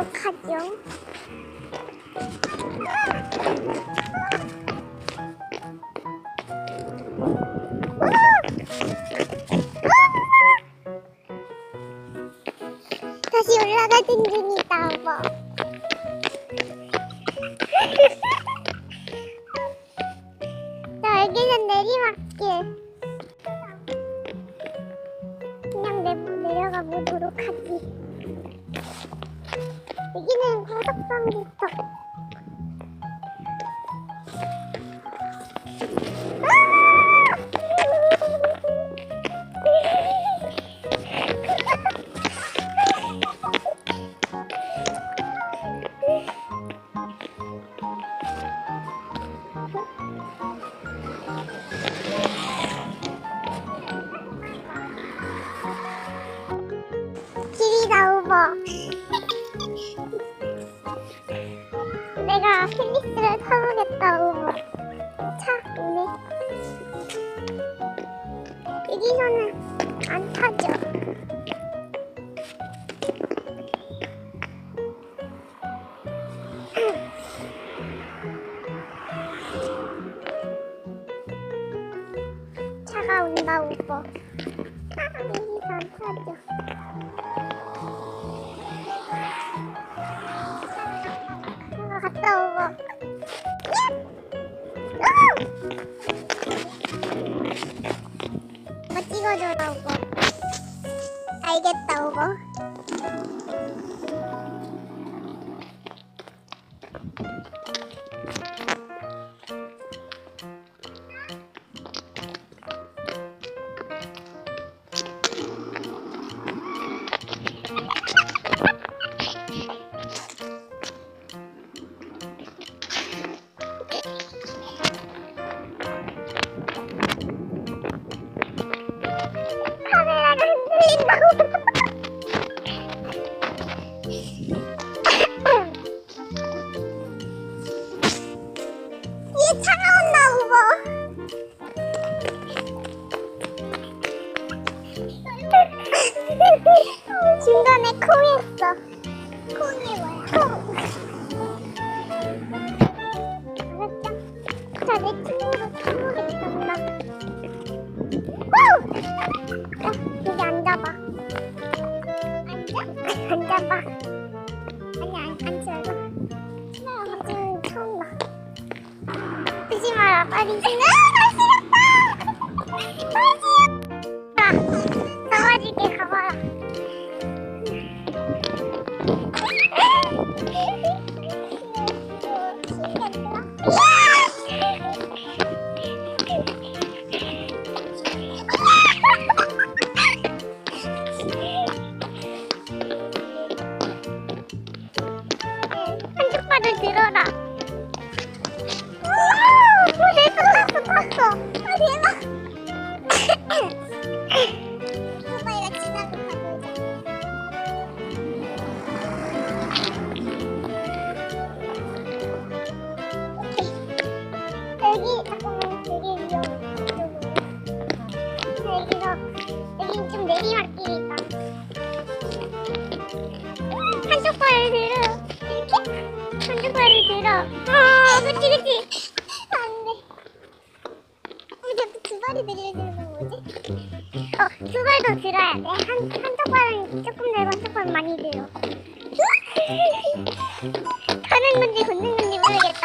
하죠. 다시 올라가는 중이다, 뭐. 나 여기는 내리막길. 그냥 내, 내려가 보도록 하지. 여기는 고속방지턱. 길이다 오버. 여기서는 안 타죠. 차가 온다 오버. 아 여기서 안 타죠. 아, 갔다 오고. 뭐 찍어 빨리. 아, 나 싫었다! 아, 싫어! 잡아줄게, 가봐라. 들어라. 대박. 지나고 가보자. 여기 좀 내리막길이다. 한쪽 발을 들어. 들어. 아, 그치 그치. 안돼. 근데 두 발이 들려야 되는 건 뭐지? 어, 두 발도 들어야 돼. 한 한쪽 발은 조금 들고 한쪽 발은 많이 들어. 가는 건지 걷는 건지 모르겠다.